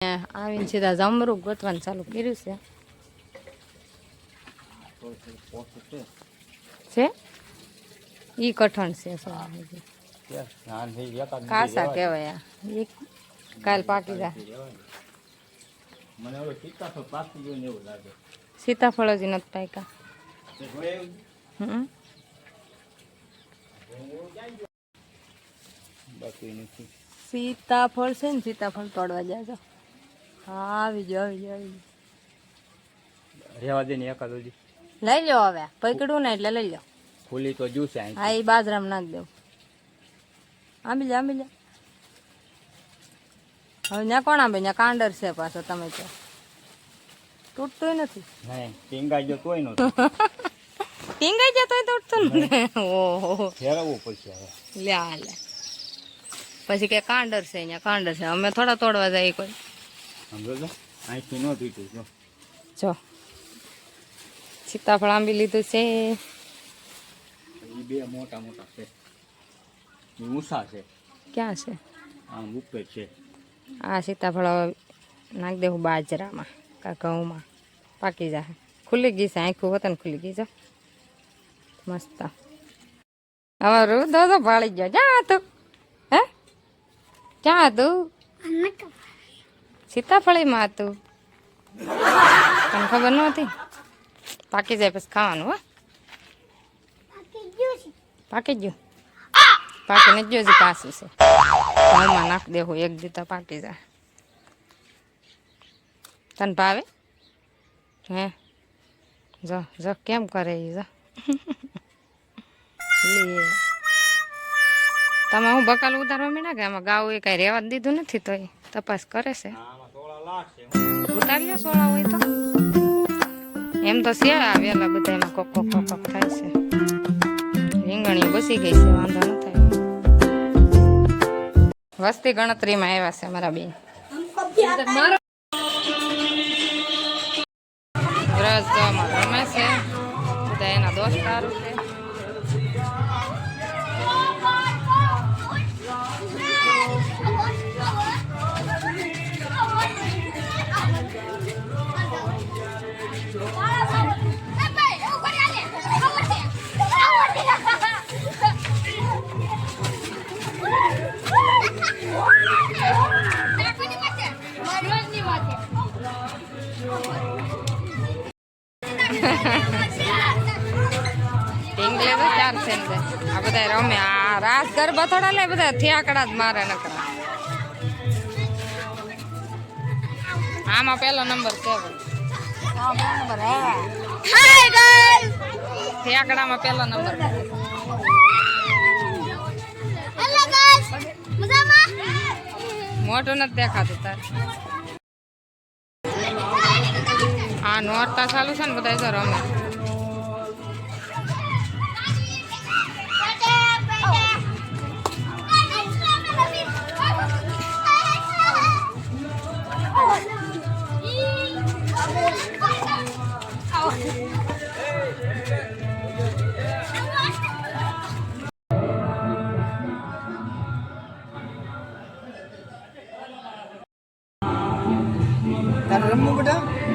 આવીને સીધા જમરૂ ગોતવાનું ચાલુ કર્યું છે. છે? ઈ કઠણ છે કાસા કહેવાય એક કાલ પાકી જાય. સીતાફળ હજી નથી પાક્યા. સીતાફળ છે ને, સીતાફળ તોડવા જાજો. હા આવી જાઓ આવી જાઓ રેવા દે ને એકાદ હજી. લઈ લો હવે પકડું ને એટલે લઈ લો ફૂલી તો જ્યુસ આ હા એ બાજરામાં નાખ દઉં. આંબી જા આંબી જા હવે ત્યાં કોણ આંબે? ત્યાં કાંડર છે પાછો તમે તો. તૂટતું નથી. નહીં ટીંગાઈ ગયો તોય નહોતું. ટીંગાઈ જતો તૂટતું નથી ઓહો. ફેરવવું પડશે હવે. લ્યા લે પછી કે કાંડર છે અહીંયા કાંડર છે. અમે થોડા તોડવા જાય કોઈ. સમજો તો અહીંથી ન તૂટ્યું જો. જો સીતાફળ આંબી લીધું છે. એ બે મોટા મોટા છે. એ ઊંચા છે. ક્યાં છે? આમ ઉપર છે. આ સીતાફળ નાખ દેવું બાજરામાં કા ઘઉંમાં. પાકી જાય ખુલી ગઈ છે આખું વતન ખુલી ગઈ છે. મસ્ત. હવે રૂ દો ભાળી ગયો. ક્યાં તું. હે? ક્યાં હતું સીતાફળીમાં હતું. તને ખબર નહોતી પાકી જાય પછી ખાવાનું, હો. પાકી ગયું. પાકીને જ જોજે કાચું છે. ભાવમાં નાખ દેવું એક દીતા પાકી જાય. તને ભાવે? હે? જો જો, કેમ કરે એ જો. તમે હું બકાલ ઉતારવા મીના કે આમાં ગાવું એ કાંઈ રહેવા દીધું નથી તો એ તપાસ કરે છે. આમાં થોડા લાખ છે ઉતારી લો સોળા હોય તો? એમ તો શિયાળા વેલા બધા એમાં કોક કોક કોક થાય છે. રીંગણીઓ બસી ગઈ છે, વાંધો ન થાય. વસ્તી ગણતરીમાં આવ્યા છે મારા બેન. રસ રમે છે, બધા એના દોસ્તારો છે. ચાર છે આ બધા રમે. આ રાસ ગરબા થોડા લે બધા થિયાકડા જ મારે નકરા. આમાં પેલો નંબર છે થિયાકડામાં પેલો નંબર મોટું નથી દેખાતું તાર. આ નોરતા ચાલુ છે ને બધા તો રમે તારે રમવું બેટા